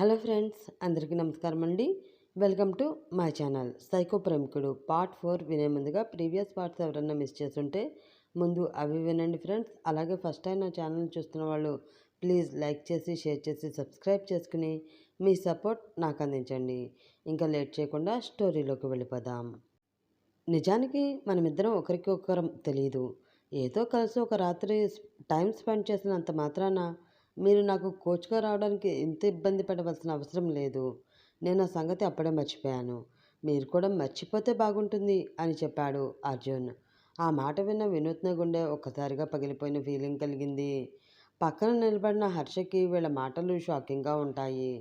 Hello friends అందరికీ నమస్కారం అండి. Welcome to my channel. Psycho Premikudu part four వినే ముందుగా ప్రీవియస్ పార్ట్స్ ఎవరన్నా మిస్ చేస్తుంటే ముందు అవి వినండి ఫ్రెండ్స్. అలాగే ఫస్ట్ టైం నా ఛానల్ చూస్తున్న వాళ్ళు ప్లీజ్ లైక్ చేసి షేర్ చేసి సబ్స్క్రైబ్ చేసుకుని మీ సపోర్ట్ నాకు అందించండి. ఇంకా లేట్ చేయకుండా స్టోరీలోకి వెళ్ళిపోదాం. నిజానికి మనమిద్దరం ఒకరికి ఒకరం తెలియదు ఏదో కలిసి ఒక రాత్రి టైం స్పెండ్ చేసినంత మాత్రాన మీరు నాకు కోచ్గా రావడానికి ఎంత ఇబ్బంది పడవలసిన అవసరం లేదు. నేను ఆ సంగతి అప్పుడే మర్చిపోయాను. మీరు కూడా మర్చిపోతే బాగుంటుంది అని చెప్పాడు అర్జున్. ఆ మాట విన్న వినూత్న గుండె ఒక్కసారిగా పగిలిపోయిన ఫీలింగ్ కలిగింది. పక్కన నిలబడిన హర్షకి వీళ్ళ మాటలు షాకింగ్గా ఉంటాయి.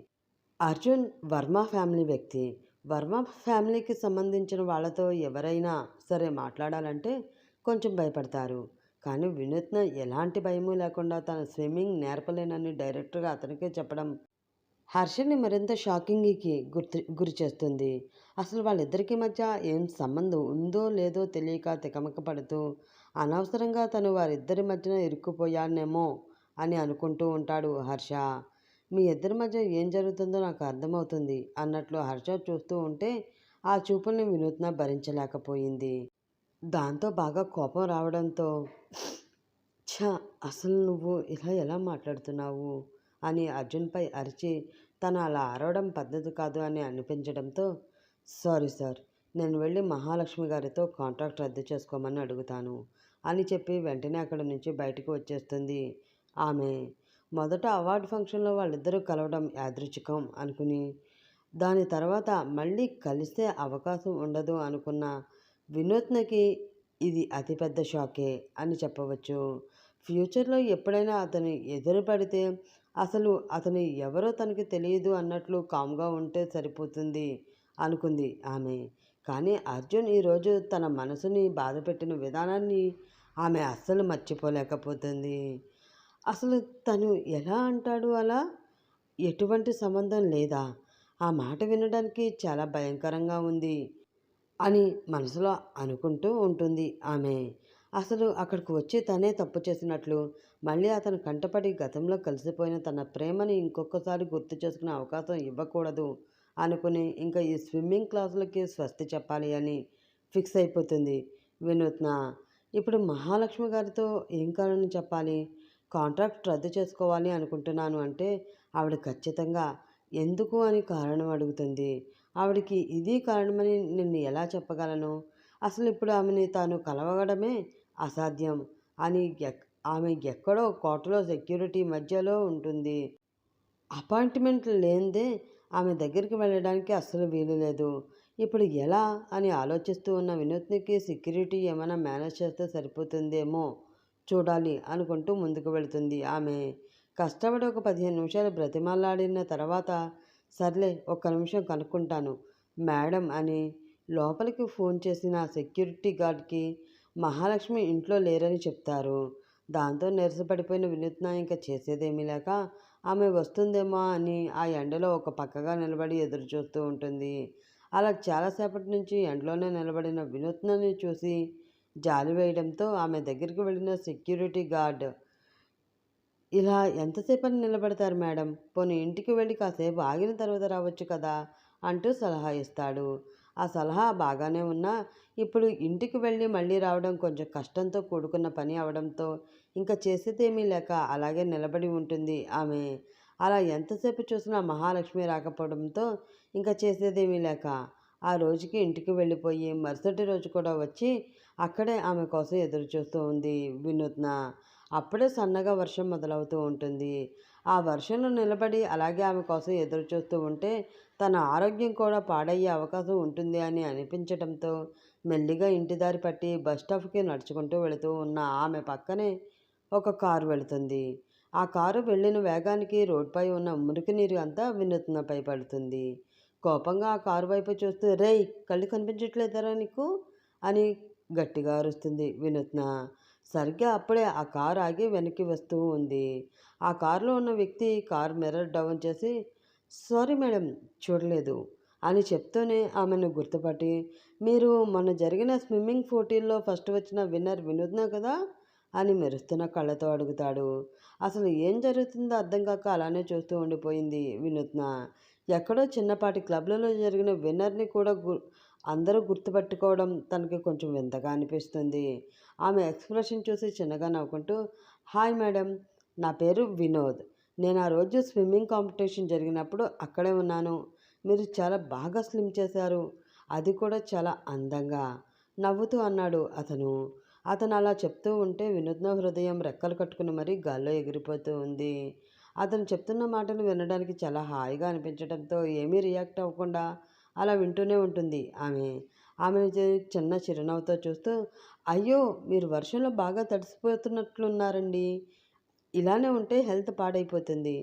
అర్జున్ వర్మ ఫ్యామిలీ వ్యక్తి. వర్మ ఫ్యామిలీకి సంబంధించిన వాళ్ళతో ఎవరైనా సరే మాట్లాడాలంటే కొంచెం భయపడతారు. కానీ వినూత్న ఎలాంటి భయము లేకుండా తన స్విమ్మింగ్ నేర్పలేనని డైరెక్ట్గా అతనికే చెప్పడం హర్షని మరింత షాకింగ్కి గుర్తు గురి చేస్తుంది అసలు వాళ్ళిద్దరికీ మధ్య ఏం సంబంధం ఉందో లేదో తెలియక తికమక పడుతూ అనవసరంగా తను వారిద్దరి మధ్యన ఇరుక్కుపోయానేమో అని అనుకుంటూ ఉంటాడు హర్ష. మీ ఇద్దరి మధ్య ఏం జరుగుతుందో నాకు అర్థమవుతుంది అన్నట్లు హర్ష చూస్తూ ఉంటే ఆ చూపుల్ని వినూత్న భరించలేకపోయింది. దాంతో బాగా కోపం రావడంతో ఛ! అసలు నువ్వు ఇలా ఎలా మాట్లాడుతున్నావు? అని అర్జున్పై అరిచి తను అలా అరవడం పద్ధతి కాదు అని అనిపించడంతో సారీ సార్ నేను వెళ్ళి మహాలక్ష్మి గారితో కాంట్రాక్ట్ రద్దు చేసుకోమని అడుగుతాను అని చెప్పి వెంటనే అక్కడి నుంచి బయటకు వచ్చేస్తుంది. ఆమె మొదట అవార్డు ఫంక్షన్లో వాళ్ళిద్దరూ కలవడం యాదృచ్ఛికం అనుకుని దాని తర్వాత మళ్ళీ కలిసే అవకాశం ఉండదు అనుకున్న వినూత్నకి ఇది అతిపెద్ద షాకే అని చెప్పవచ్చు. ఫ్యూచర్లో ఎప్పుడైనా అతను ఎదురు పడితే అసలు అతను ఎవరో తనకి తెలియదు అన్నట్లు కామ్గా ఉంటే సరిపోతుంది అనుకుంది ఆమె. కానీ అర్జున్ ఈరోజు తన మనసుని బాధపెట్టిన విధానాన్ని ఆమె అస్సలు మర్చిపోలేకపోతుంది. అసలు తను ఎలా అంటాడు అలా? ఎటువంటి సంబంధం లేదా? ఆ మాట వినడానికి చాలా భయంకరంగా ఉంది. అని మనసులో అనుకుంటూ ఉంటుంది ఆమె. అసలు అక్కడికి వచ్చి తనే తప్పు చేసినట్లు మళ్ళీ అతను కంటపడి గతంలో కలిసిపోయిన తన ప్రేమని ఇంకొకసారి గుర్తు చేసుకునే అవకాశం ఇవ్వకూడదు అనుకుని ఇంకా ఈ స్విమ్మింగ్ క్లాసులకి స్వస్తి చెప్పాలి అని ఫిక్స్ అయిపోతుంది వినూత్న. ఇప్పుడు మహాలక్ష్మి గారితో ఏం కారణం చెప్పాలి? కాంట్రాక్ట్ రద్దు చేసుకోవాలి అనుకుంటున్నాను అంటే ఆవిడ ఖచ్చితంగా ఎందుకు అని కారణం అడుగుతుంది. ఆవిడకి ఇది కారణమని నిన్ను ఎలా చెప్పగలను? అసలు ఇప్పుడు ఆమెని తాను కలవడమే అసాధ్యం. అని ఆమె ఎక్కడో కోటలో సెక్యూరిటీ మధ్యలో ఉంటుంది. అపాయింట్మెంట్ లేనిదే ఆమె దగ్గరికి వెళ్ళడానికి అస్సలు వీలు లేదు. ఇప్పుడు ఎలా అని ఆలోచిస్తూ ఉన్న వినూత్నికి సెక్యూరిటీ ఏమైనా మేనేజ్ చేస్తే సరిపోతుందేమో చూడాలి అనుకుంటూ ముందుకు వెళుతుంది ఆమె. కష్టపడి ఒక పదిహేను నిమిషాలు బ్రతిమాలాడిన తర్వాత సర్లే ఒక్క నిమిషం కనుక్కుంటాను. మేడం అని లోపలికి ఫోన్ చేసిన సెక్యూరిటీ గార్డ్కి మహాలక్ష్మి ఇంట్లో లేరని చెప్తారు. దాంతో నిరసపడిపోయిన వినూత్న ఇంకా చేసేదేమీ లేక ఆమె వస్తుందేమో అని ఆ ఎండలో ఒక పక్కగా నిలబడి ఎదురు చూస్తూ ఉంటుంది. అలా చాలాసేపటి నుంచి ఎండలోనే నిలబడిన వినూత్నని చూసి జాలి వేయడంతో ఆమె దగ్గరికి వెళ్ళిన సెక్యూరిటీ గార్డ్ ఇలా ఎంతసేపు అని నిలబడతారు మేడం? పోనీ ఇంటికి వెళ్ళి కాసేపు ఆగిన తర్వాత రావచ్చు కదా? అంటూ సలహా ఇస్తాడు. ఆ సలహా బాగానే ఉన్నా ఇప్పుడు ఇంటికి వెళ్ళి మళ్ళీ రావడం కొంచెం కష్టంతో కూడుకున్న పని అవడంతో ఇంకా చేసేదేమీ లేక అలాగే నిలబడి ఉంటుంది ఆమె. అలా ఎంతసేపు చూసినా మహాలక్ష్మి రాకపోవడంతో ఇంకా చేసేదేమీ లేక ఆ రోజుకి ఇంటికి వెళ్ళిపోయి మరుసటి రోజు కూడా వచ్చి అక్కడే ఆమె కోసం ఎదురు చూస్తూ ఉంది వినూత్న. అప్పుడే సన్నగా వర్షం మొదలవుతూ ఉంటుంది. ఆ వర్షంలో నిలబడి అలాగే ఆమె కోసం ఎదురు చూస్తూ ఉంటే తన ఆరోగ్యం కూడా పాడయ్యే అవకాశం ఉంటుంది అని అనిపించడంతో మెల్లిగా ఇంటి దారి పట్టి బస్ స్టాప్కి నడుచుకుంటూ వెళుతూ ఉన్న ఆమె పక్కనే ఒక కారు వెళుతుంది. ఆ కారు వెళ్ళిన వేగానికి రోడ్డుపై ఉన్న మురికి నీరు అంతా వినూత్నపై పడుతుంది కోపంగా ఆ కారు వైపు చూస్తూ రేయ్ కళ్ళు కనిపించట్లేదరా నీకు? అని గట్టిగా అరుస్తుంది వినూత్న. సరిగ్గా అప్పుడే ఆ కారు ఆగి వెనక్కి వస్తూ ఉంది. ఆ కారులో ఉన్న వ్యక్తి కారు మిర్రర్ డౌన్ చేసి సారీ మేడం చూడలేదు అని చెప్తూనే ఆమెను గుర్తుపట్టి మీరు మొన్న జరిగిన స్విమ్మింగ్ పోటీల్లో ఫస్ట్ వచ్చిన విన్నర్ వినూత్న కదా? అని మెరుస్తున్న కళ్ళతో అడుగుతాడు. అసలు ఏం జరుగుతుందో అర్థం కాక అలానే చూస్తూ ఉండిపోయింది వినూత్న ఎక్కడో చిన్నపాటి క్లబ్లలో జరిగిన విన్నర్ని కూడా గు అందరూ గుర్తుపెట్టుకోవడం తనకి కొంచెం వింతగా అనిపిస్తుంది. ఆమె ఎక్స్ప్రెషన్ చూసి చిన్నగా నవ్వుకుంటూ హాయ్ మేడం నా పేరు వినోద్. నేను ఆ రోజు స్విమ్మింగ్ కాంపిటీషన్ జరిగినప్పుడు అక్కడే ఉన్నాను. మీరు చాలా బాగా స్లిమ్ చేశారు. అది కూడా చాలా అందంగా నవ్వుతూ అన్నాడు అతను. అతను అలా చెప్తూ ఉంటే వినూత్న హృదయం రెక్కలు కట్టుకుని మరీ గాల్లో ఎగిరిపోతూ ఉంది. అతను చెప్తున్న మాటలు వినడానికి చాలా హాయిగా అనిపించడంతో ఏమీ రియాక్ట్ అవ్వకుండా అలా వింటూనే ఉంటుంది. ఆమె ఆమె చిన్న చిరునవ్వుతో చూస్తూ అయ్యో మీరు వర్షంలో బాగా తడిసిపోతున్నట్లున్నారండి. ఇలానే ఉంటే హెల్త్ పాడైపోతుంది.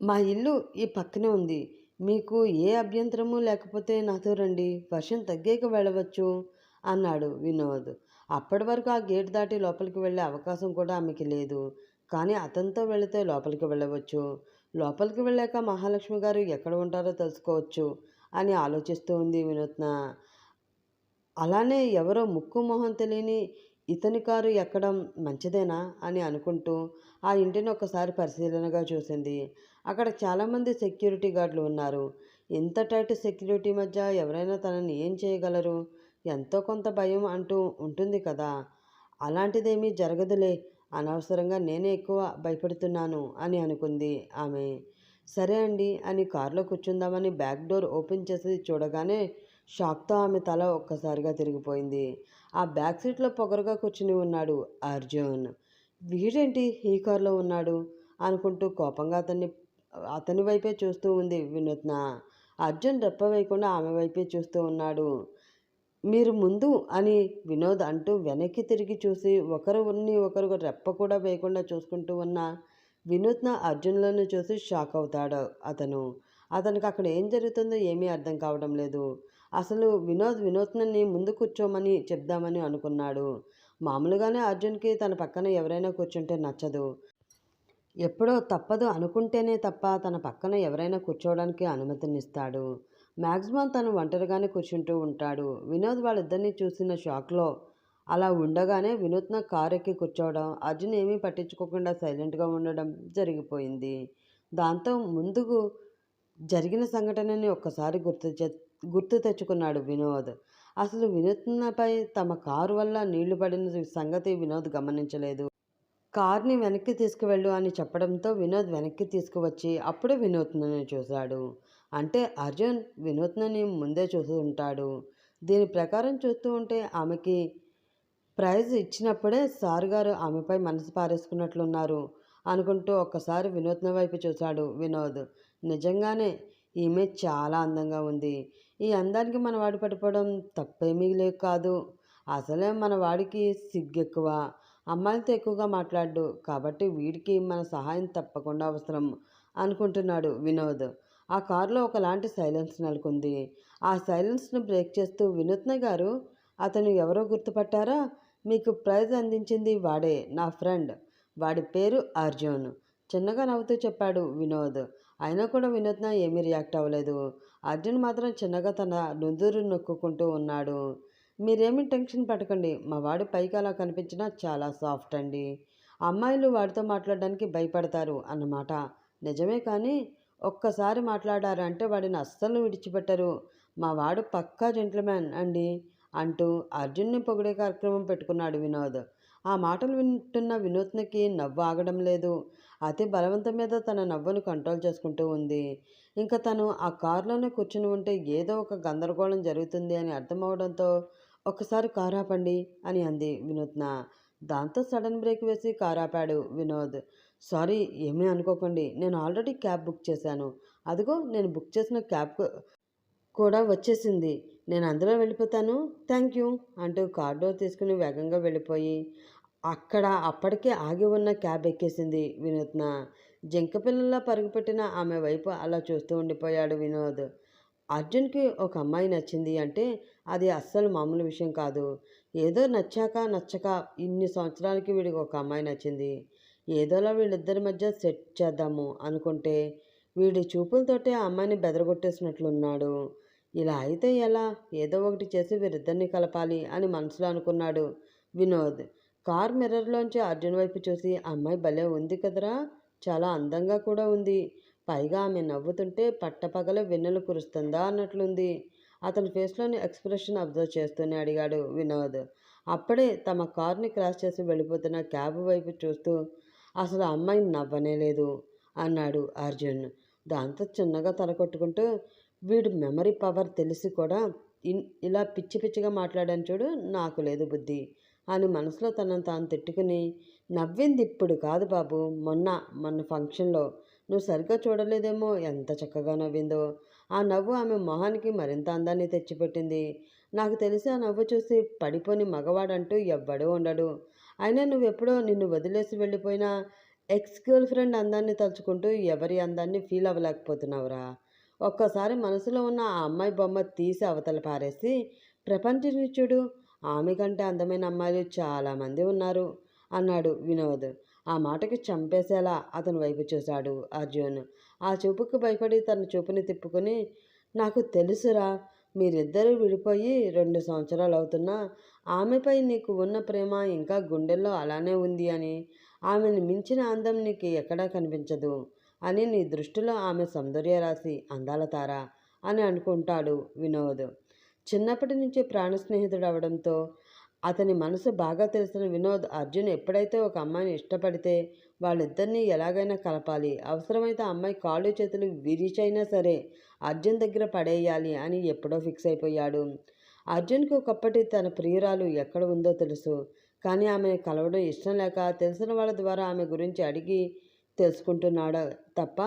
మా ఇల్లు ఈ పక్కనే ఉంది. మీకు ఏ అభ్యంతరము లేకపోతే నాతో రండి. వర్షం తగ్గాక వెళ్ళవచ్చు అన్నాడు వినోద్. అప్పటి వరకు ఆ గేట్ దాటి లోపలికి వెళ్ళే అవకాశం కూడా ఆమెకి లేదు. కానీ అతనితో వెళితే లోపలికి వెళ్ళవచ్చు. లోపలికి వెళ్ళాక మహాలక్ష్మి గారు ఎక్కడ ఉంటారో తెలుసుకోవచ్చు. అని ఆలోచిస్తూ ఉంది వినూత్న. అలానే ఎవరో ముక్కు మొహం తెలియని ఇతని కారు ఎక్కడం మంచిదేనా అని అనుకుంటూ ఆ ఇంటిని ఒకసారి పరిశీలనగా చూసింది. అక్కడ చాలామంది సెక్యూరిటీ గార్డులు ఉన్నారు. ఇంత టైట్ సెక్యూరిటీ మధ్య ఎవరైనా తనని ఏం చేయగలరు? ఎంతో కొంత భయం అంటూ ఉంటుంది కదా. అలాంటిదేమీ జరగదులే. అనవసరంగా నేనే ఎక్కువ భయపడుతున్నాను అని అనుకుంది ఆమె. సరే అండి అని కారులో కూర్చుందామని బ్యాక్ డోర్ ఓపెన్ చేసి చూడగానే షాక్తో ఆమె తల ఒక్కసారిగా తిరిగిపోయింది. ఆ బ్యాక్ సీట్లో పొగరుగా కూర్చుని ఉన్నాడు అర్జున్. వీడేంటి ఈ కారులో ఉన్నాడు? అనుకుంటూ కోపంగా అతన్ని అతని వైపే చూస్తూ ఉంది వినూత్న. అర్జున్ రెప్ప వేయకుండా ఆమె వైపే చూస్తూ ఉన్నాడు. మీరు ముందు అని వినోద్ అంటూ వెనక్కి తిరిగి చూసి ఒకరిని ఒకరు రెప్ప కూడా వేయకుండా చూసుకుంటూ ఉన్న వినూత్న అర్జున్లను చూసి షాక్ అవుతాడు అతను. అతనికి అక్కడ ఏం జరుగుతుందో ఏమీ అర్థం కావడం లేదు. అసలు వినోద్ వినూత్నని ముందు కూర్చోమని చెప్దామని అనుకున్నాడు. మామూలుగానే అర్జున్కి తన పక్కన ఎవరైనా కూర్చుంటే నచ్చదు. ఎప్పుడో తప్పదు అనుకుంటేనే తప్ప తన పక్కన ఎవరైనా కూర్చోవడానికి అనుమతినిస్తాడు. మ్యాక్సిమం తను ఒంటరిగానే కూర్చుంటూ ఉంటాడు. వినోద్ వాళ్ళిద్దరిని చూసిన షాక్లో అలా ఉండగానే వినూత్న కారెక్కి కూర్చోవడం అర్జున్ ఏమీ పట్టించుకోకుండా సైలెంట్గా ఉండడం జరిగిపోయింది. దాంతో ముందుకు జరిగిన సంఘటనని ఒక్కసారి గుర్తు గుర్తు తెచ్చుకున్నాడు వినోద్. అసలు వినూత్నపై తమ కారు వల్ల నీళ్ళు పడిన సంగతి వినోద్ గమనించలేదు. కార్ని వెనక్కి తీసుకువెళ్ళు అని చెప్పడంతో వినోద్ వెనక్కి తీసుకువచ్చి అప్పుడే వినూత్నని చూశాడు. అంటే అర్జున్ వినూత్నని ముందే చూసి ఉంటాడు దీని ప్రకారం చూస్తూ ఉంటే ఆమెకి ప్రైజ్ ఇచ్చినప్పుడే సార్ గారు ఆమెపై మనసు పారేసుకున్నట్లున్నారు అనుకుంటూ ఒక్కసారి వినూత్న వైపు చూశాడు వినోద్. నిజంగానే ఈమె చాలా అందంగా ఉంది. ఈ అందానికి మన వాడి పడిపోవడం తప్పేమీ లేదు కాదు. అసలే మన వాడికి సిగ్గెక్కువ. అమ్మాయిలతో ఎక్కువగా మాట్లాడు. కాబట్టి వీడికి మన సహాయం తప్పకుండా అవసరం అనుకుంటున్నాడు వినోద్. ఆ కారులో ఒకలాంటి సైలెన్స్ నెలకొంది. ఆ సైలెన్స్ను బ్రేక్ చేస్తూ వినూత్న గారు అతను ఎవరో గుర్తుపట్టారా? మీకు ప్రైజ్ అందించింది వాడే నా ఫ్రెండ్. వాడి పేరు అర్జున్. చిన్నగా నవ్వుతూ చెప్పాడు వినోద్. అయినా కూడా వినోద్న ఏమీ రియాక్ట్ అవ్వలేదు. అర్జున్ మాత్రం చిన్నగా తన నుదురు నొక్కుంటూ ఉన్నాడు. మీరేమీ టెన్షన్ పడకండి. మా వాడు పైకి అలా కనిపించినా చాలా సాఫ్ట్ అండి. అమ్మాయిలు వాడితో మాట్లాడడానికి భయపడతారు అన్నమాట. నిజమే కానీ ఒక్కసారి మాట్లాడారంటే వాడిని అస్సలు విడిచిపెట్టరు. మా వాడు పక్కా జెంట్లమ్యాన్ అండి. అంటూ అర్జున్ని పొగిడే కార్యక్రమం పెట్టుకున్నాడు వినోద్. ఆ మాటలు వింటున్న వినూత్నకి నవ్వు ఆగడం లేదు. అతి బలవంతం మీద తన నవ్వును కంట్రోల్ చేసుకుంటూ ఉంది. ఇంకా తను ఆ కారులోనే కూర్చుని ఉంటే ఏదో ఒక గందరగోళం జరుగుతుంది అని అర్థమవడంతో ఒక్కసారి కారు ఆపండి అని అంది వినూత్న దాంతో సడన్ బ్రేక్ వేసి కారు ఆపాడు వినోద్. సారీ ఏమీ అనుకోకండి. నేను ఆల్రెడీ క్యాబ్ బుక్ చేశాను. అదిగో నేను బుక్ చేసిన క్యాబ్ కూడా వచ్చేసింది. నేను అందులో వెళ్ళిపోతాను. థ్యాంక్ యూ అంటూ కార్ డోర్ తీసుకుని వేగంగా వెళ్ళిపోయి అక్కడ అప్పటికే ఆగి ఉన్న క్యాబ్ ఎక్కేసింది వినూత్న. జింక పిల్లల్లా పరుగుపెట్టిన ఆమె వైపు అలా చూస్తూ ఉండిపోయాడు వినోద్. అర్జున్కి ఒక అమ్మాయి నచ్చింది అంటే అది అస్సలు మామూలు విషయం కాదు. ఏదో నచ్చాక నచ్చక ఇన్ని సంవత్సరాలకి వీడికి ఒక అమ్మాయి నచ్చింది. ఏదోలా వీళ్ళిద్దరి మధ్య సెట్ చేద్దాము అనుకుంటే వీడి చూపులతోటే ఆ అమ్మాయిని బెదరగొట్టేసినట్లున్నాడు. ఇలా అయితే ఎలా? ఏదో ఒకటి చేసి వీరిద్దరిని కలపాలి అని మనసులో అనుకున్నాడు వినోద్. కార్ మిర్రర్లోంచి అర్జున్ వైపు చూసి అమ్మాయి భలే ఉంది కదరా చాలా అందంగా కూడా ఉంది. పైగా ఆమె నవ్వుతుంటే పట్టపగల వెన్నెలు కురుస్తుందా అన్నట్లుంది. అతని ఫేస్లోని ఎక్స్ప్రెషన్ అబ్జర్వ్ చేస్తూనే అడిగాడు వినోద్. అప్పుడే తమ కార్ని క్రాస్ చేసి వెళ్ళిపోతున్న క్యాబ్ వైపు చూస్తూ అసలు అమ్మాయి నవ్వనే లేదు అన్నాడు అర్జున్. దాంతో చిన్నగా తల కొట్టుకుంటూ వీడు మెమరీ పవర్ తెలిసి కూడా ఇలా పిచ్చి పిచ్చిగా మాట్లాడాను చూడు నాకు లేదు బుద్ధి అని మనసులో తనను తాను తిట్టుకుని నవ్వింది ఇప్పుడు కాదు బాబు మొన్న మొన్న ఫంక్షన్లో. నువ్వు సరిగ్గా చూడలేదేమో ఎంత చక్కగా నవ్విందో. ఆ నవ్వు ఆమె మొహానికి మరింత అందాన్ని తెచ్చిపెట్టింది. నాకు తెలిసి ఆ నవ్వు చూసి పడిపోని మగవాడంటూ ఎవ్వడూ ఉండడు. అయినా నువ్వెప్పుడో నిన్ను వదిలేసి వెళ్ళిపోయినా ఎక్స్ గర్ల్ ఫ్రెండ్ అందాన్ని తలుచుకుంటూ ఎవరి అందాన్ని ఫీల్ అవ్వలేకపోతున్నావురా? ఒక్కసారి మనసులో ఉన్న ఆ అమ్మాయి బొమ్మ తీసి అవతల పారేసి ప్రపంచాన్ని చూడు ఆమె కంటే అందమైన అమ్మాయిలు చాలామంది ఉన్నారు అన్నాడు వినోద్. ఆ మాటకి చంపేసేలా అతని వైపు చూశాడు అర్జున్. ఆ చూపుకు భయపడి తన చూపుని తిప్పుకొని నాకు తెలుసురా మీరిద్దరూ విడిపోయి రెండు సంవత్సరాలు అవుతున్నా ఆమెపై నీకు ఉన్న ప్రేమ ఇంకా గుండెల్లో అలానే ఉంది అని. ఆమెను మించిన అందం నీకు ఎక్కడా కనిపించదు. అని నీ దృష్టిలో ఆమె సౌందర్యరాశి అందాల తార అని అనుకుంటాడు వినోద్. చిన్నప్పటి నుంచి ప్రాణ స్నేహితుడు అవడంతో అతని మనసు బాగా తెలిసిన వినోద్ అర్జున్ ఎప్పుడైతే ఒక అమ్మాయిని ఇష్టపడితే వాళ్ళిద్దరినీ ఎలాగైనా కలపాలి అవసరమైతే అమ్మాయి కాళ్ళు చేతులు విరిచైనా సరే అర్జున్ దగ్గర పడేయాలి అని ఎప్పుడో ఫిక్స్ అయిపోయాడు. అర్జున్కి ఒకప్పటి తన ప్రియురాలు ఎక్కడ ఉందో తెలుసు కానీ ఆమె కలవడం ఇష్టం లేక తెలిసిన వాళ్ళ ద్వారా ఆమె గురించి అడిగి తెలుసుకుంటున్నాడు. తప్ప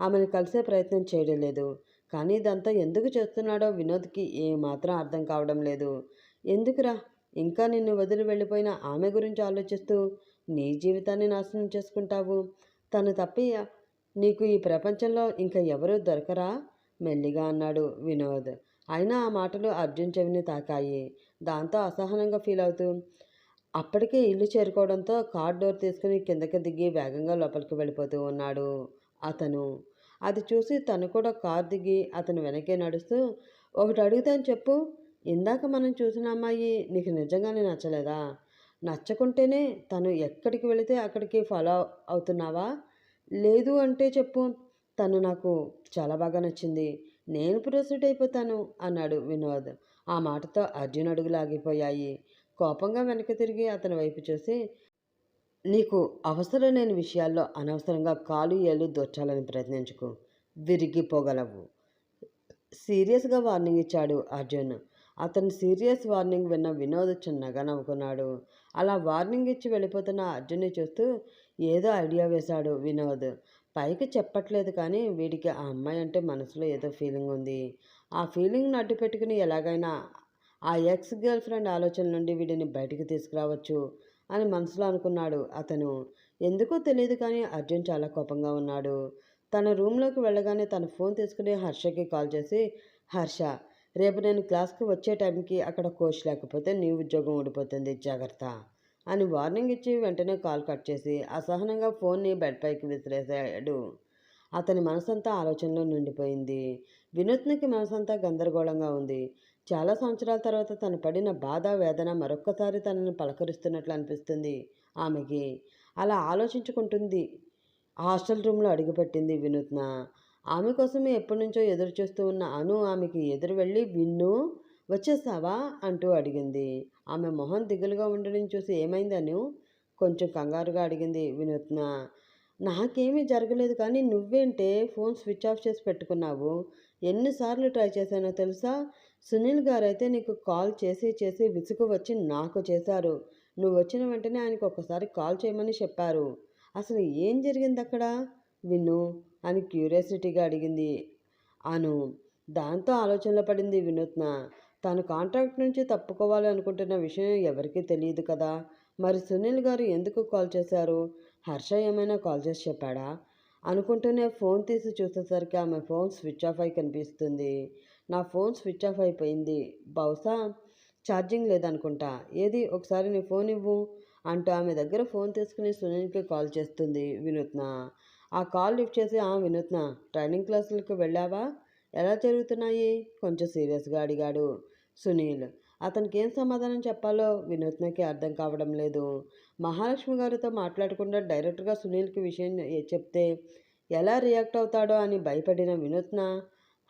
ఆమెను కలిసే ప్రయత్నం చేయడం లేదు. కానీ ఇదంతా ఎందుకు చేస్తున్నాడో వినోద్కి ఏమాత్రం అర్థం కావడం లేదు. ఎందుకురా? ఇంకా నిన్ను వదిలి వెళ్ళిపోయిన ఆమె గురించి ఆలోచిస్తూ నీ జీవితాన్ని నాశనం చేసుకుంటావు. తను తప్పి నీకు ఈ ప్రపంచంలో ఇంకా ఎవరూ దొరకరా? మెల్లిగా అన్నాడు వినోద్. అయినా ఆ మాటలు అర్జున్ చెవిని తాకాయి. దాంతో అసహనంగా ఫీల్ అవుతూ అప్పటికే ఇల్లు చేరుకోవడంతో కార్ డోర్ తీసుకుని కిందకి దిగి వేగంగా లోపలికి వెళ్ళిపోతూ ఉన్నాడు. అతను. అది చూసి తను కూడా కార్ దిగి అతను వెనకే నడుస్తూ ఒకటి అడుగుతాను చెప్పు. ఇందాక మనం చూసిన అమ్మాయి నీకు నిజంగానే నచ్చలేదా? నచ్చకుంటేనే తను ఎక్కడికి వెళితే అక్కడికి ఫాలో అవుతున్నావా? లేదు అంటే చెప్పు. తను నాకు చాలా బాగా నచ్చింది. నేను ప్రొసీడ్ అయిపోతాను అన్నాడు వినోద్. ఆ మాటతో అర్జున్ అడుగులు ఆగిపోయాయి కోపంగా వెనక్కి తిరిగి అతని వైపు చూసి నీకు అవసరం లేని విషయాల్లో అనవసరంగా కాలు ఏళ్ళు దొచ్చాలని ప్రయత్నించుకు. విరిగిపోగలవు. సీరియస్గా వార్నింగ్ ఇచ్చాడు అర్జున్. అతను సీరియస్ వార్నింగ్ విన్న వినోద్ చిన్నగా నవ్వుకున్నాడు. అలా వార్నింగ్ ఇచ్చి వెళ్ళిపోతున్న అర్జున్ని చూస్తూ ఏదో ఐడియా వేశాడు వినోద్. పైకి చెప్పట్లేదు కానీ వీడికి ఆ అమ్మాయి అంటే మనసులో ఏదో ఫీలింగ్ ఉంది. ఆ ఫీలింగ్ను అడ్డు పెట్టుకుని ఎలాగైనా ఆ ఎక్స్ గర్ల్ ఫ్రెండ్ ఆలోచన నుండి వీడిని బయటకు తీసుకురావచ్చు. అని మనసులో అనుకున్నాడు. అతను ఎందుకో తెలియదు కానీ అర్జున్ చాలా కోపంగా ఉన్నాడు. తన రూమ్లోకి వెళ్ళగానే తన ఫోన్ తీసుకుని హర్షకి కాల్ చేసి హర్ష రేపు నేను క్లాస్కి వచ్చే టైంకి అక్కడ కోచ్ లేకపోతే నీ ఉద్యోగం ఊడిపోతుంది జాగ్రత్త అని వార్నింగ్ ఇచ్చి వెంటనే కాల్ కట్ చేసి అసహనంగా ఫోన్ని బెడ్ పైకి విసిరేసాడు అతని మనసంతా ఆలోచనలో నిండిపోయింది. వినూత్నికి మనసంతా గందరగోళంగా ఉంది. చాలా సంవత్సరాల తర్వాత తను పడిన బాధ వేదన మరొక్కసారి తనను పలకరిస్తున్నట్లు అనిపిస్తుంది ఆమెకి. అలా ఆలోచించుకుంటుంది. హాస్టల్ రూమ్లో అడుగుపెట్టింది వినూత్న. ఆమె కోసమే ఎప్పటి నుంచో ఎదురు చూస్తూ ఉన్న అను ఆమెకి ఎదురు వెళ్ళి విన్ను వచ్చేసావా? అంటూ అడిగింది. ఆమె మొహం దిగులుగా ఉండడం చూసి ఏమైందని కొంచెం కంగారుగా అడిగింది వినూత్న. నాకేమీ జరగలేదు కానీ నువ్వేంటే ఫోన్ స్విచ్ ఆఫ్ చేసి పెట్టుకున్నావు. ఎన్నిసార్లు ట్రై చేశానో తెలుసా? సునీల్ గారైతే నీకు కాల్ చేసి చేసి విసుగు వచ్చి నాకు చేశారు. నువ్వు వచ్చిన వెంటనే ఆయనకు ఒకసారి కాల్ చేయమని చెప్పారు. అసలు ఏం జరిగింది అక్కడ విను అని క్యూరియాసిటీగా అడిగింది అను. దాంతో ఆలోచనలో పడింది వినూత్న. తాను కాంట్రాక్ట్ నుంచి తప్పుకోవాలి అనుకుంటున్న విషయం ఎవరికీ తెలియదు కదా? మరి సునీల్ గారు ఎందుకు కాల్ చేశారు? హర్ష ఏమైనా కాల్ చేసి చెప్పాడా? అనుకుంటూనే ఫోన్ తీసి చూసేసరికి ఆమె ఫోన్ స్విచ్ ఆఫ్ అయి కనిపిస్తుంది. నా ఫోన్ స్విచ్ ఆఫ్ అయిపోయింది. బహుశా ఛార్జింగ్ లేదనుకుంటా. ఏది? ఒకసారి నీ ఫోన్ ఇవ్వు అంటూ ఆమె దగ్గర ఫోన్ తీసుకుని సునీల్కి కాల్ చేస్తుంది వినూత్న. ఆ కాల్ లిఫ్ట్ చేసి ఆ వినూత్న ట్రైనింగ్ క్లాసులకు వెళ్ళావా? ఎలా జరుగుతున్నాయి? కొంచెం సీరియస్గా అడిగాడు సునీల్. అతనికి ఏం సమాధానం చెప్పాలో వినూత్నకి అర్థం కావడం లేదు. మహాలక్ష్మి గారితో మాట్లాడకుండా డైరెక్ట్గా సునీల్కి విషయం చెప్తే ఎలా రియాక్ట్ అవుతాడో అని భయపడిన వినూత్న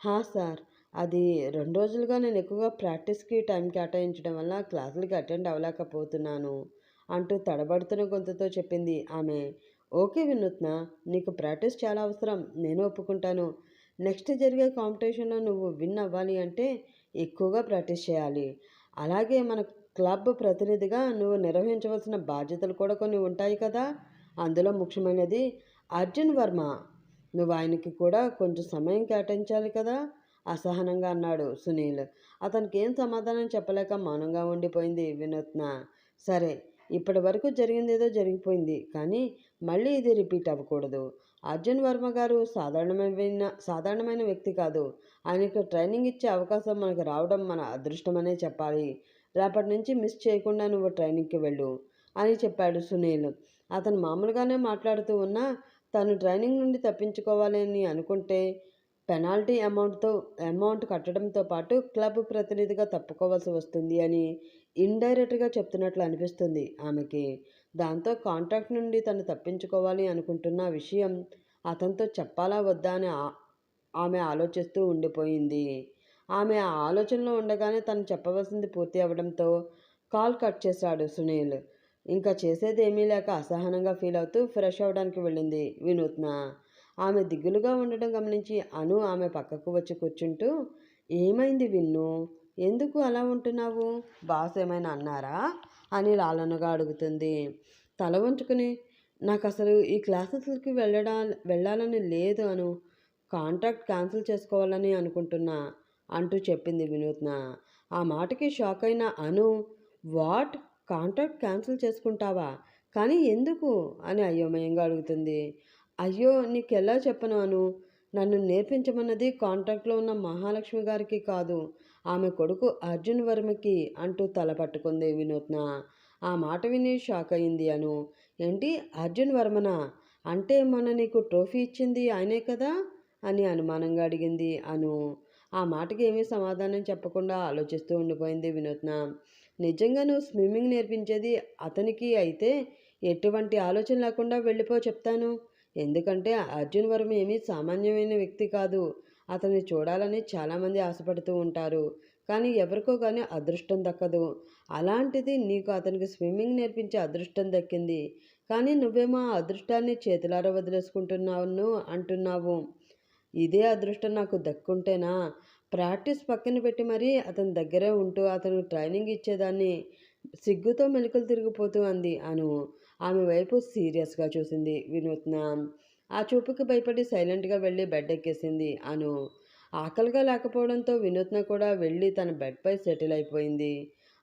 హా సార్ అది రెండు రోజులుగా నేను ఎక్కువగా ప్రాక్టీస్కి టైం కేటాయించడం వల్ల క్లాసులకి అటెండ్ అవ్వలేకపోతున్నాను అంటూ తడబడుతున్న గొంతుతో చెప్పింది ఆమె. ఓకే వినూత్న నీకు ప్రాక్టీస్ చాలా అవసరం నేను ఒప్పుకుంటాను. నెక్స్ట్ జరిగే కాంపిటీషన్లో నువ్వు విన్ అవ్వాలి అంటే ఎక్కువగా ప్రాక్టీస్ చేయాలి. అలాగే మన క్లబ్ ప్రతినిధిగా నువ్వు నిర్వహించవలసిన బాధ్యతలు కూడా కొన్ని ఉంటాయి కదా అందులో ముఖ్యమైనది అర్జున్ వర్మ. నువ్వు ఆయనకి కూడా కొంచెం సమయం కేటాయించాలి కదా అసహనంగా అన్నాడు సునీల్. అతనికి ఏం సమాధానం చెప్పలేక మౌనంగా ఉండిపోయింది వినూత్న. సరే ఇప్పటి వరకు జరిగింది ఏదో జరిగిపోయింది కానీ మళ్ళీ ఇది రిపీట్ అవ్వకూడదు. అర్జున్ వర్మ గారు సాధారణమైన సాధారణమైన వ్యక్తి కాదు. ఆయనకు ట్రైనింగ్ ఇచ్చే అవకాశం మనకు రావడం మన అదృష్టమనే చెప్పాలి. రేపటి నుంచి మిస్ చేయకుండా నువ్వు ట్రైనింగ్కి వెళ్ళు అని చెప్పాడు సునీల్. అతను మామూలుగానే మాట్లాడుతూ ఉన్నా తను ట్రైనింగ్ నుండి తప్పించుకోవాలని అనుకుంటే పెనాల్టీ అమౌంట్తో అమౌంట్ కట్టడంతో పాటు క్లబ్ ప్రతినిధిగా తప్పుకోవాల్సి వస్తుంది అని ఇండైరెక్ట్గా చెప్తున్నట్లు అనిపిస్తుంది ఆమెకి. దాంతో కాంట్రాక్ట్ నుండి తను తప్పించుకోవాలి అనుకుంటున్న విషయం అతనితో చెప్పాలా వద్దా అని ఆమె ఆలోచిస్తూ ఉండిపోయింది. ఆమె ఆ ఆలోచనలో ఉండగానే తను చెప్పవలసింది పూర్తి అవ్వడంతో కాల్ కట్ చేశాడు సునీల్. ఇంకా చేసేది ఏమీ లేక అసహనంగా ఫీల్ అవుతూ ఫ్రెష్ అవ్వడానికి వెళ్ళింది వినూత్న. ఆమె దిగులుగా ఉండడం గమనించి అను ఆమె పక్కకు వచ్చి కూర్చుంటూ ఏమైంది విన్ను? ఎందుకు అలా ఉంటున్నావు? బాస్ ఏమైనా అన్నారా? అని లాలనగా అడుగుతుంది. తల వంచుకుని నాకు అసలు ఈ క్లాసెస్కి వెళ్ళడా వెళ్ళాలని లేదు అను. కాంట్రాక్ట్ క్యాన్సిల్ చేసుకోవాలని అనుకుంటున్నా అంటూ చెప్పింది వినూత్న. ఆ మాటకి షాక్ అయిన అను వాట్? కాంట్రాక్ట్ క్యాన్సిల్ చేసుకుంటావా? కానీ ఎందుకు? అని అయోమయంగా అడుగుతుంది. అయ్యో నీకెలా చెప్పను అను? నన్ను నేర్పించమన్నది కాంట్రాక్ట్లో ఉన్న మహాలక్ష్మి గారికి కాదు. ఆమె కొడుకు అర్జున్ వర్మకి అంటూ తల పట్టుకుంది వినూత్న. ఆ మాట విని షాక్ అయింది అను. ఏంటి అర్జున్ వర్మన? అంటే మొన్న నీకు ట్రోఫీ ఇచ్చింది ఆయనే కదా? అని అనుమానంగా అడిగింది అను. ఆ మాటకి ఏమీ సమాధానం చెప్పకుండా ఆలోచిస్తూ ఉండిపోయింది వినూత్న. నిజంగా నువ్వు స్విమ్మింగ్ నేర్పించేది అతనికి అయితే ఎటువంటి ఆలోచన లేకుండా వెళ్ళిపో చెప్తాను. ఎందుకంటే అర్జున్ వర్మ ఏమీ సామాన్యమైన వ్యక్తి కాదు. అతన్ని చూడాలని చాలామంది ఆశపడుతూ ఉంటారు. కానీ ఎవరికో కానీ అదృష్టం దక్కదు. అలాంటిది నీకు అతనికి స్విమ్మింగ్ నేర్పించే అదృష్టం దక్కింది. కానీ నువ్వేమో ఆ అదృష్టాన్ని చేతులార వదిలేసుకుంటున్నావు అంటున్నావు. ఇదే అదృష్టం నాకు దక్కుంటేనా? ప్రాక్టీస్ పక్కన పెట్టి మరీ అతని దగ్గరే ఉంటూ అతను ట్రైనింగ్ ఇచ్చేదాన్ని. సిగ్గుతో మెలికలు తిరిగిపోతూ అంది అను. ఆమె వైపు సీరియస్గా చూసింది వినూత్న. ఆ చూపుకి భయపడి సైలెంట్గా వెళ్ళి బెడ్ ఎక్కేసింది అను. ఆకలిగా లేకపోవడంతో వినూత్న కూడా వెళ్ళి తన బెడ్పై సెటిల్ అయిపోయింది.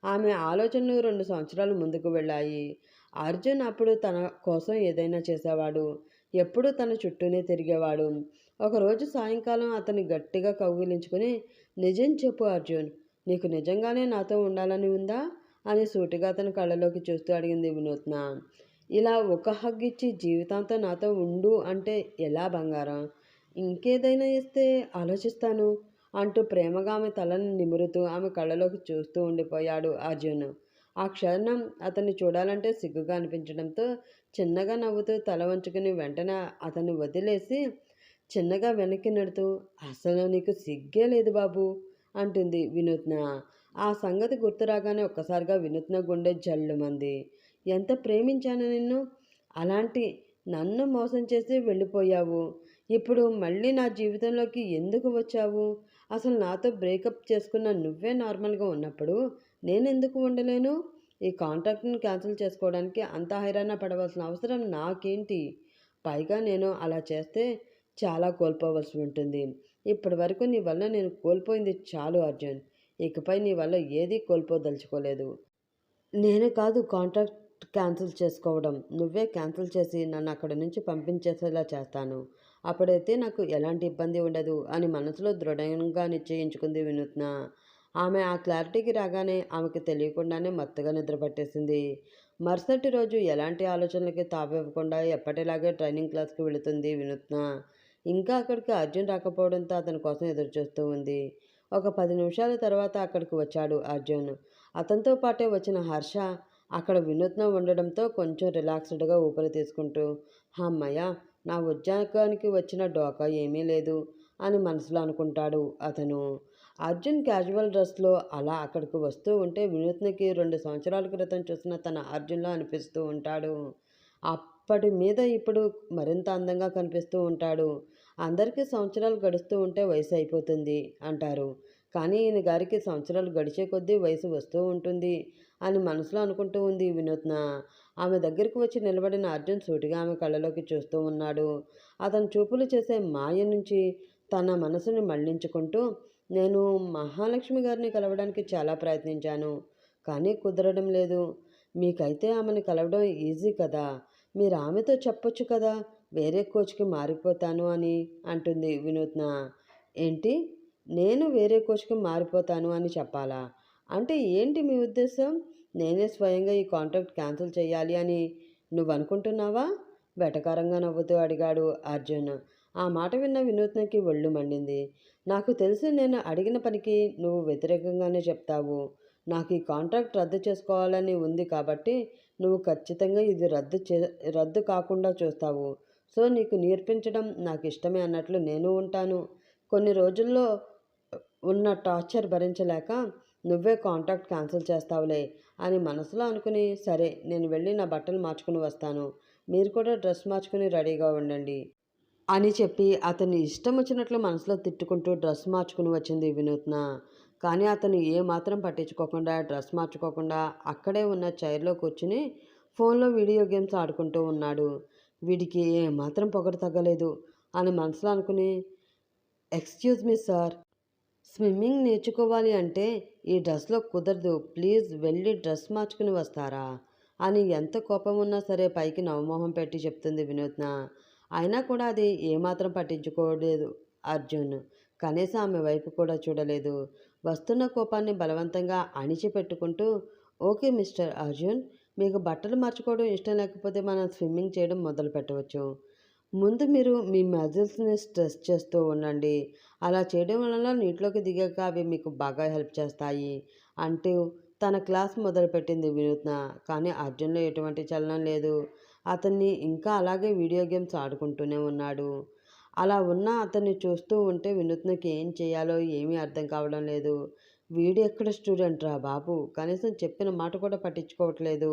ఆమె ఆలోచనలు రెండు సంవత్సరాలు ముందుకు వెళ్ళాయి. అర్జున్ అప్పుడు తన కోసం ఏదైనా చేసేవాడు. ఎప్పుడూ తన చుట్టూనే తిరిగేవాడు. ఒకరోజు సాయంకాలం అతన్ని గట్టిగా కౌగిలించుకుని నిజం చెప్పు అర్జున్ నీకు నిజంగానే నాతో ఉండాలని ఉందా? అని సూటిగా అతని కళ్ళలోకి చూస్తూ అడిగింది వినూత్న. ఇలా ఒక హగ్ ఇచ్చి జీవితాంతం నాతో ఉండు అంటే ఎలా బంగారం? ఇంకేదైనా ఇస్తే ఆలోచిస్తాను అంటూ ప్రేమగా ఆమె తలను నిమురుతూ ఆమె కళ్ళలోకి చూస్తూ ఉండిపోయాడు అర్జున్. ఆ క్షణం అతన్ని చూడాలంటే సిగ్గుగా అనిపించడంతో చిన్నగా నవ్వుతూ తల వంచుకుని వెంటనే అతన్ని వదిలేసి చిన్నగా వెనక్కి నెడుతూ అసలు నీకు సిగ్గే లేదు బాబు అంటుంది వినూత్న. ఆ సంగతి గుర్తు రాగానే ఒక్కసారిగా వినూత్న గుండె జల్లుమంది. ఎంత ప్రేమించాను నిన్ను? అలాంటి నన్ను మోసం చేసి వెళ్ళిపోయావు. ఇప్పుడు మళ్ళీ నా జీవితంలోకి ఎందుకు వచ్చావు? అసలు నాతో బ్రేకప్ చేసుకున్న నువ్వే నార్మల్గా ఉన్నప్పుడు నేను ఎందుకు ఉండలేను? ఈ కాంట్రాక్ట్ని క్యాన్సిల్ చేసుకోవడానికి అంత హైరాణ పడవలసిన అవసరం నాకేంటి? పైగా నేను అలా చేస్తే చాలా కోల్పోవలసి ఉంటుంది. ఇప్పటి వరకు నీ వల్ల నేను కోల్పోయింది చాలు అర్జున్. ఇకపై నీ వల్ల ఏదీ కోల్పోదలుచుకోలేదు. నేను కాదు కాంట్రాక్ట్ క్యాన్సిల్ చేసుకోవడం. నువ్వే క్యాన్సిల్ చేసి నన్ను అక్కడి నుంచి పంపించేసేలా చేస్తాను. అప్పుడైతే నాకు ఎలాంటి ఇబ్బంది ఉండదు అని మనసులో దృఢంగా నిశ్చయించుకుంది వినూత్న. ఆమె ఆ క్లారిటీకి రాగానే ఆమెకు తెలియకుండానే మత్తుగా నిద్రపట్టేసింది. మరుసటి రోజు ఎలాంటి ఆలోచనలకి తావివ్వకుండా ఎప్పటిలాగే ట్రైనింగ్ క్లాస్కి వెళుతుంది వినూత్న. ఇంకా అక్కడికి అర్జున్ రాకపోవడంతో అతని కోసం ఎదురుచూస్తూ ఉంది. ఒక పది నిమిషాల తర్వాత అక్కడికి వచ్చాడు అర్జున్. అతనితో పాటే వచ్చిన హర్ష అక్కడ వినూత్న ఉండడంతో కొంచెం రిలాక్స్డ్గా ఊపిరి తీసుకుంటూ అమ్మయ్య నా ఉద్యోగానికి వచ్చిన డోకా ఏమీ లేదు అని మనసులో అనుకుంటాడు అతను. అర్జున్ క్యాజువల్ డ్రెస్లో అలా అక్కడికి వస్తూ ఉంటే వినూత్నకి రెండు సంవత్సరాల క్రితం చూసిన తన అర్జున్లో అనిపిస్తూ ఉంటాడు. అప్పటి మీద ఇప్పుడు మరింత అందంగా కనిపిస్తూ ఉంటాడు. అందరికీ సంవత్సరాలు గడుస్తూ ఉంటే వయసు అయిపోతుంది అంటారు. కానీ ఈయన గారికి సంవత్సరాలు గడిచే కొద్దీ వయసు వస్తూ ఉంటుంది. అని మనసులో అనుకుంటూ ఉంది వినూత్న. ఆమె దగ్గరికి వచ్చి నిలబడిన అర్జున్ సూటిగా ఆమె కళ్ళలోకి చూస్తూ ఉన్నాడు. అతను చూపులు చేసే మాయ నుంచి తన మనసుని మళ్ళించుకుంటూ నేను మహాలక్ష్మి గారిని కలవడానికి చాలా ప్రయత్నించాను కానీ కుదరడం లేదు. మీకైతే ఆమెను కలవడం ఈజీ కదా. మీరు ఆమెతో చెప్పొచ్చు కదా వేరే కోచ్కి మారిపోతాను అని అంటుంది వినూత్న. ఏంటి? నేను వేరే కోచ్కి మారిపోతాను అని చెప్పాలా? అంటే ఏంటి మీ ఉద్దేశం? నేనే స్వయంగా ఈ కాంట్రాక్ట్ క్యాన్సిల్ చేయాలి అని నువ్వు అనుకుంటున్నావా వెటకారంగా నవ్వుతూ అడిగాడు అర్జున్. ఆ మాట విన్న వినూత్నకి ఒళ్ళు మండింది. నాకు తెలిసి నేను అడిగిన పనికి నువ్వు వ్యతిరేకంగానే చెప్తావు. నాకు ఈ కాంట్రాక్ట్ రద్దు చేసుకోవాలని ఉంది కాబట్టి నువ్వు ఖచ్చితంగా ఇది రద్దు చే రద్దు కాకుండా చూస్తావు. సో నీకు నేర్పించడం నాకు ఇష్టమే అన్నట్లు నేను ఉంటాను. కొన్ని రోజుల్లో ఉన్న టార్చర్ భరించలేక నువ్వే కాంట్రాక్ట్ క్యాన్సిల్ చేస్తావులే అని మనసులో అనుకుని సరే నేను వెళ్ళి నా బట్టలు మార్చుకుని వస్తాను. మీరు కూడా డ్రెస్ మార్చుకుని రెడీగా ఉండండి అని చెప్పి అతని ఇష్టం వచ్చినట్లు మనసులో తిట్టుకుంటూ డ్రెస్ మార్చుకుని వచ్చింది వినూత్న. కానీ అతను ఏ మాత్రం పట్టించుకోకుండా డ్రెస్ మార్చుకోకుండా అక్కడే ఉన్న చైర్లో కూర్చుని ఫోన్లో వీడియో గేమ్స్ ఆడుకుంటూ ఉన్నాడు. వీడికి ఏమాత్రం మాత్రం పొగడు తగ్గలేదు అని మనసులో అనుకుని ఎక్స్క్యూజ్ మీ సార్ స్విమ్మింగ్ నేర్చుకోవాలి అంటే ఈ డ్రెస్లో కుదరదు. ప్లీజ్ వెళ్ళి డ్రెస్ మార్చుకుని వస్తారా? అని ఎంత కోపం ఉన్నా సరే పైకి నవమోహం పెట్టి చెప్తుంది వినూత్న. అయినా కూడా అది ఏమాత్రం పట్టించుకోలేదు అర్జున్. కనీసం ఆమె వైపు కూడా చూడలేదు. వస్తున్న కోపాన్ని బలవంతంగా అణిచిపెట్టుకుంటూ ఓకే మిస్టర్ అర్జున్ మీకు బట్టలు మార్చుకోవడం ఇష్టం లేకపోతే మనం స్విమ్మింగ్ చేయడం మొదలు పెట్టవచ్చు ముందు మీరు మీ మజిల్స్ని స్ట్రెస్ చేస్తూ ఉండండి. అలా చేయడం వలన నీటిలోకి దిగాక అవి మీకు బాగా హెల్ప్ చేస్తాయి. అంటూ తన క్లాస్ మొదలుపెట్టింది వినూత్న. కానీ అర్జున్లో ఎటువంటి చలనం లేదు. అతన్ని ఇంకా అలాగే వీడియో గేమ్స్ ఆడుకుంటూనే ఉన్నాడు. అలా ఉన్న అతన్ని చూస్తూ ఉంటే వినూత్నకి ఏం చేయాలో ఏమీ అర్థం కావడం లేదు. వీడు ఎక్కడ స్టూడెంట్ రా బాబు? కనీసం చెప్పిన మాట కూడా పట్టించుకోవట్లేదు.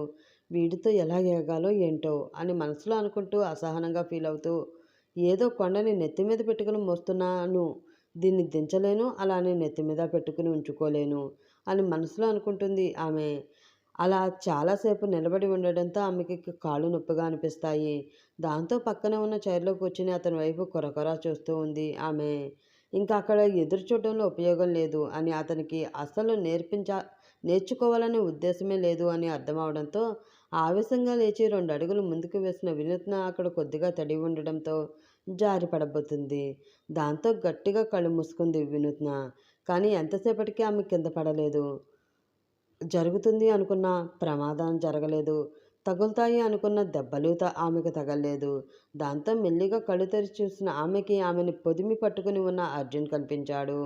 వీడితో ఎలా ఎగాలో ఏంటో అని మనసులో అనుకుంటూ అసహనంగా ఫీల్ అవుతూ ఏదో కొండని నెత్తి మీద పెట్టుకుని మోస్తున్నాను దీన్ని దించలేను అలానే నెత్తి మీద పెట్టుకుని ఉంచుకోలేను అని మనసులో అనుకుంటుంది ఆమె. అలా చాలాసేపు నిలబడి ఉండడంతో ఆమెకి కాళ్ళు నొప్పిగా అనిపిస్తాయి. దాంతో పక్కనే ఉన్న చైర్లో కూర్చుని అతని వైపు కొరకొర చూస్తూ ఉంది ఆమె. ఇంకా అక్కడ ఎదురు చూడడంలో ఉపయోగం లేదు అని అతనికి అసలు నేర్పించ నేర్చుకోవాలనే ఉద్దేశమే లేదు అని అర్థం అవడంతో ఆవేశంగా లేచి రెండు అడుగులు ముందుకు వేసిన వినూత్న అక్కడ కొద్దిగా తడి ఉండడంతో జారి పడబోతుంది. దాంతో గట్టిగా కళ్ళు మూసుకుంది వినూత్న. కానీ ఎంతసేపటికి ఆమె కింద పడలేదు. జరుగుతుంది అనుకున్న ప్రమాదం జరగలేదు. తగులుతాయి అనుకున్న దెబ్బలు ఆమెకు తగలలేదు. దాంతో మెల్లిగా కళ్ళు తెరిచి చూసిన ఆమెకి ఆమెని పొదిమి పట్టుకుని ఉన్న అర్జున్ కనిపించాడు.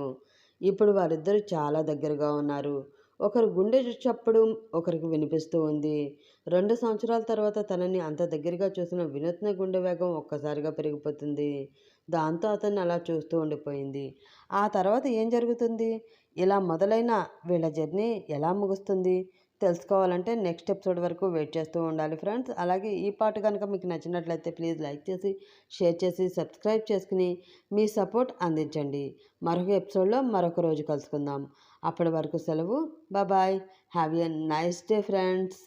ఇప్పుడు వారిద్దరూ చాలా దగ్గరగా ఉన్నారు. ఒకరు గుండె చప్పుడు ఒకరికి వినిపిస్తూ ఉంది. రెండు సంవత్సరాల తర్వాత తనని అంత దగ్గరగా చూసిన వినూత్న గుండె వేగం ఒక్కసారిగా పెరిగిపోతుంది. దాంతో అతన్ని అలా చూస్తూ ఉండిపోయింది. ఆ తర్వాత ఏం జరుగుతుంది? ఇలా మొదలైన వీళ్ళ జర్నీ ఎలా ముగుస్తుంది? తెలుసుకోవాలంటే నెక్స్ట్ ఎపిసోడ్ వరకు వెయిట్ చేస్తూ ఉండాలి ఫ్రెండ్స్. అలాగే ఈ పాట కనుక మీకు నచ్చినట్లయితే ప్లీజ్ లైక్ చేసి షేర్ చేసి సబ్స్క్రైబ్ చేసుకుని మీ సపోర్ట్ అందించండి. మరొక ఎపిసోడ్లో మరొక రోజు కలుసుకుందాం. అప్పటి వరకు సెలవు. Bye bye have a nice day friends